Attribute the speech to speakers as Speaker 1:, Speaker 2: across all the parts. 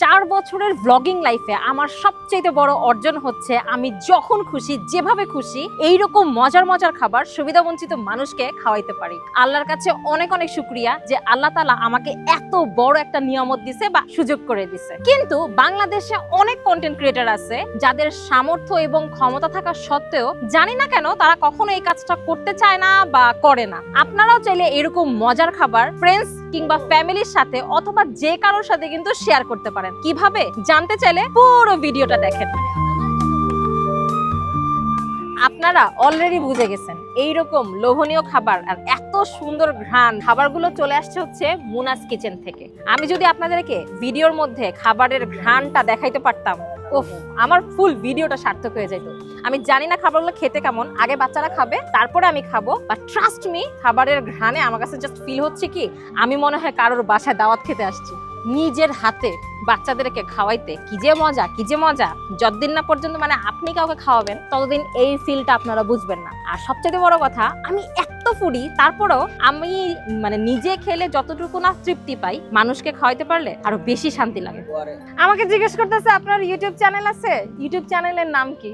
Speaker 1: চার বছরের ব্লগিং লাইফে আমার সবচেয়ে বড় অর্জন হচ্ছে আমি যখন খুশি, যেভাবে খুশি, এইরকম মজার মজার খাবার সুবিধাবঞ্চিত মানুষকে খাওয়াইতে পারি। আল্লাহর কাছে অনেক অনেক শুক্রিয়া যে আল্লাহ তালা আমাকে এত বড় একটা নিয়ামত দিছে বা সুযোগ করে দিছে। কিন্তু বাংলাদেশে অনেক কন্টেন্ট ক্রিয়েটার আছে যাদের সামর্থ্য এবং ক্ষমতা থাকা সত্ত্বেও জানি না কেন তারা কখনো এই কাজটা করতে চায় না বা করে না। আপনারাও চাইলে এরকম মজার খাবার ফ্রেন্ডস কিংবা ফ্যামিলির সাথে অথবা যে কারোর সাথে কিন্তু শেয়ার করতে পারেন। কীভাবে? জানতে চাইলে পুরো ভিডিওটা দেখেন। আপনারা অলরেডি বুঝে গেছেন, এইরকম লোভনীয় খাবার আর এত সুন্দর ঘ্রাণ। খাবারগুলো চলে আসছে হচ্ছে মুনাস কিচেন থেকে। আমি যদি আপনাদেরকে ভিডিওর মধ্যে খাবারের ঘ্রাণটা দেখাইতে পারতাম ওফ আমার ফুল ভিডিওটা সার্থক হয়ে যেত আমি জানি না খাবারগুলো খেতে কেমন, আগে বাচ্চারা খাবে, তারপরে আমি খাব বা ট্রাস্ট মি খাবারের ঘ্রাণে আমার কাছে জাস্ট ফিল হচ্ছে কি, আমি মনে হয় কারোর বাসায় দাওয়াত খেতে আসছি। নিজের হাতে বাচ্চাদেরকে খাওয়াইতে কি যে মজা, কি যে মজা। যতদিন না পর্যন্ত মানে আপনি কাউকে খাওয়াবেন, ততদিন এই ফিলটা আপনারা বুঝবেন না। আর সবচেয়ে বড় কথা, আমি এত ফুডি তারপরও আমি মানে নিজে খেলে যতটুকু না তৃপ্তি পাই মানুষকে খাওয়াইতে পারলে আরও বেশি শান্তি লাগে। আমাকে জিজ্ঞেস করতেছে আপনার ইউটিউব চ্যানেল আছে? ইউটিউব চ্যানেলের নাম কি?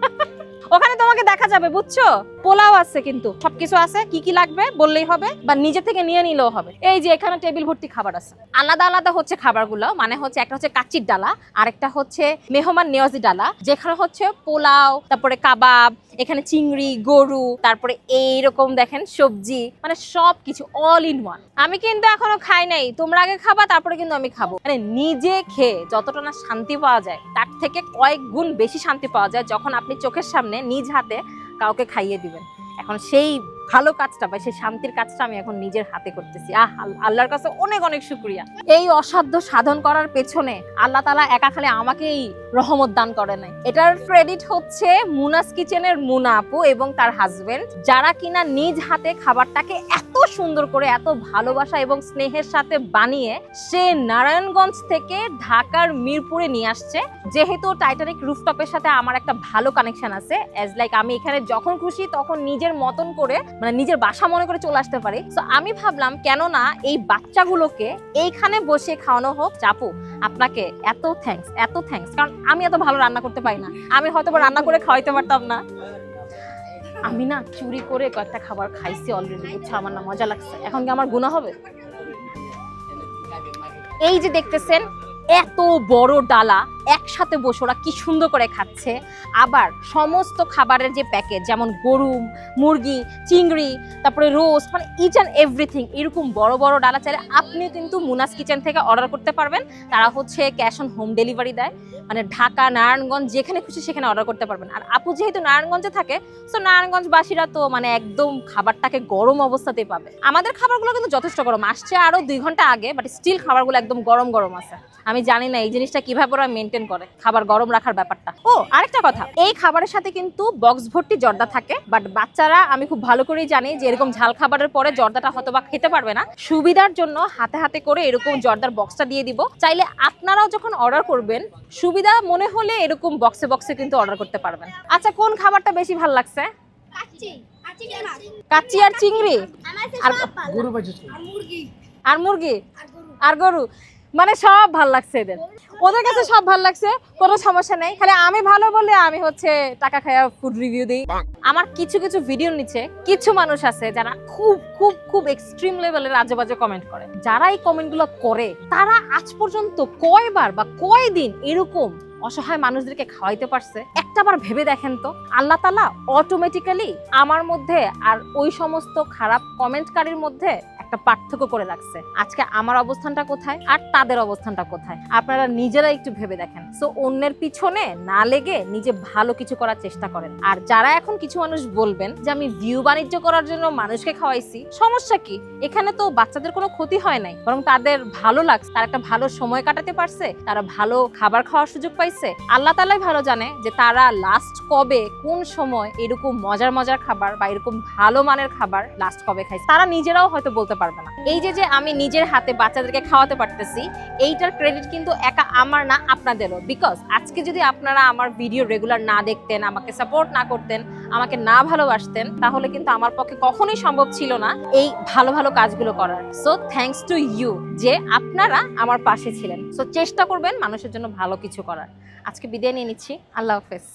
Speaker 1: ওখানে তোমাকে দেখা যাবে বুঝছ? পোলাও আছে কিন্তু, সবকিছু আছে, কি কি লাগবে বললেই হবে, বা নিজে থেকে নিয়ে নিলেও হবে। এই যে এখানে টেবিল ভর্তি খাবার আছে। আলাদা আলাদা হচ্ছে খাবারগুলো মানে হচ্ছে একটা হচ্ছে কাচির ডালা আরেকটা হচ্ছে মেহমান নেওয়াজি ডালা, যেখানে হচ্ছে পোলাও, তারপরে কাবাব, এখানে চিংড়ি, গরু, তারপরে এইরকম দেখেন সবজি মানে সব কিছু অল ইন ওয়ান আমি কিন্তু এখনও খাই নাই, তোমরা আগে খাবা, তারপরে কিন্তু আমি খাব। মানে নিজে খেয়ে যতটা না শান্তি পাওয়া যায়, তার থেকে কয়েক গুণ বেশি শান্তি পাওয়া যায়, যখন আপনি চোখের সামনে, নিজ হাতে কাউকে খাইয়ে দিবেন। এখন সেই ভালো কাজটা বা সেই শান্তির কাজটা আমি এখন নিজের হাতে করতেছি। আহ আল্লাহর কাছে অনেক অনেক শুক্রিয়া। এই অসাধ্য সাধন করার পেছনে আল্লাহ তালা একা খালি আমাকেই রহমত দান করে নাই। এটার ক্রেডিট হচ্ছে মুনাস কিচেনের মুনা আপু এবং তার হাজবেন্ড যারা কিনা নিজ হাতে খাবারটাকে এত সুন্দর করে, এত ভালোবাসা এবং স্নেহের সাথে বানিয়ে সে নারায়ণগঞ্জ থেকে ঢাকার মিরপুরে নিয়ে আসছে। যেহেতু টাইটানিক রুফটপের সাথে আমার একটা ভালো কানেকশন আছে। অ্যাজ লাইক আমি এখানে যখন খুশি তখন নিজের মতন করে মানে নিজের বাসা মনে করে চলে আসতে পারি। তো আমি ভাবলাম কেন না এই বাচ্চাগুলোকে এইখানে বসে খাওয়ানো হোক। চাপু, আপনাকে এত থ্যাঙ্কস এত থ্যাঙ্কস কারণ আমি এত ভালো রান্না করতে পারি না। আমি হয়তো রান্না করে খাওয়াইতে পারতাম না। আমি না চুরি করে কয়েকটা খাবার খাইছি অলরেডি বুঝছ? আমার না মজা লাগছে। এখন কি আমার গুণা হবে? এই যে দেখতেছেন এত বড় ডালা, একসাথে বসে ওরা কি সুন্দর করে খাচ্ছে। আবার সমস্ত খাবারের যে প্যাকেট যেমন গরু, মুরগি, চিংড়ি, তারপরে রোস্ট মানে ইচ অ্যান্ড এভরিথিং এরকম বড় বড় ডালা চাইলে আপনি কিন্তু মুনাস কিচেন থেকে অর্ডার করতে পারবেন। তারা হচ্ছে ক্যাশ অন হোম ডেলিভারি দেয়। মানে ঢাকা, নারায়ণগঞ্জ, যেখানে খুশি সেখানে অর্ডার করতে পারবেন। আর আপু যেহেতু নারায়ণগঞ্জে থাকে তো নারায়ণগঞ্জবাসীরা তো মানে একদম খাবারটাকে গরম অবস্থাতেই পাবে। আমাদের খাবারগুলো কিন্তু যথেষ্ট গরম। আসছে আরও দুই ঘণ্টা আগে বাট স্টিল খাবারগুলো একদম গরম গরম আছে। আমি জানি না এই জিনিসটা কীভাবে ওরা মেনটেন করে, খাবার গরম রাখার ব্যাপারটা। ও, আরেকটা কথা, এই খাবারের সাথে কিন্তু বক্স ভর্তি জর্দা থাকে বাট বাচ্চারা আমি খুব ভালো করেই জানি যে এরকম ঝাল খাবারের পরে জর্দাটা হয়তো বা খেতে পারবে না। সুবিধার জন্য হাতে হাতে করে এরকম জর্দার বক্সটা দিয়ে দিব। চাইলে আপনারাও যখন অর্ডার করবেন, সুবিধা মনে হলে এরকম বক্সে বক্সে কিন্তু অর্ডার করতে পারবেন। আচ্ছা কোন খাবারটা বেশি ভালো লাগছে?
Speaker 2: কাচ্চি
Speaker 1: আর চিংড়ি। আর
Speaker 3: গরু
Speaker 2: আর মুরগি।
Speaker 1: আর মুরগি?
Speaker 2: আর গরু।
Speaker 1: আর গরু? মানে সব ভালো লাগছে এদের। ওদের কাছে সব ভালো লাগছে কোনো সমস্যা নেই। খালি আমি ভালো বলে আমি হচ্ছে টাকা খায়া ফুড রিভিউ দিই। আমার কিছু কিছু ভিডিওর নিচে কিছু মানুষ আছে যারা খুব খুব খুব এক্সট্রিম লেভেলের আজে বাজে কমেন্ট করে। যারা এই কমেন্টগুলো করে তারা আজ পর্যন্ত কয়বার বা কয়দিন এরকম অসহায় মানুষদেরকে খাওয়াইতে পারছে? একটা বার ভেবে দেখেন তো আল্লাহ তালা অটোমেটিক্যালি আমার মধ্যে আর ওই সমস্ত খারাপ কমেন্টকারীর মধ্যে একটা পার্থক্য করে রাখছে আজকে আমার অবস্থানটা কোথায় আর তাদের অবস্থানটা কোথায়? আপনারা নিজেরা একটু ভেবে দেখেন। সো অন্যের পিছনে না লেগে নিজে ভালো কিছু করার চেষ্টা করেন। আর যারা এখন কিছু মানুষ বলবেন যে, আমি ভিউ বাণিজ্য করার জন্য মানুষকে খাওয়াইছি, সমস্যা কি? এখানে তো বাচ্চাদের কোনো ক্ষতি হয় নাই। বরং তাদের ভালো লাগছে, তারা একটা ভালো সময় কাটাতে পারছে, তারা ভালো খাবার খাওয়ার সুযোগ পাইছে। আল্লাহ তালাই ভালো জানে যে, তারা লাস্ট কবে, কোন সময় এরকম মজার মজার খাবার বা এরকম ভালো মানের খাবার লাস্ট কবে খাইছে। তারা নিজেরাও হয়তো বলতে পারবে না। এই যে যে আমি নিজের হাতে বাচ্চাদেরকে খাওয়াতে পারতেছি, এইটার ক্রেডিট কিন্তু একা আমার না, আপনাদেরও। বিকজ আজকে যদি আপনারা আমার ভিডিও রেগুলার না দেখতেন, আমাকে সাপোর্ট না করতেন, আমাকে না ভালোবাসতেন, তাহলে কিন্তু আমার পক্ষে কখনোই সম্ভব ছিল না এই ভালো ভালো কাজগুলো করার। সো থ্যাঙ্কস টু ইউ যে আপনারা আমার পাশে ছিলেন। সো চেষ্টা করবেন মানুষের জন্য ভালো কিছু করার। আজকে বিদায় নিয়ে নিচ্ছি। আল্লাহ হাফেজ।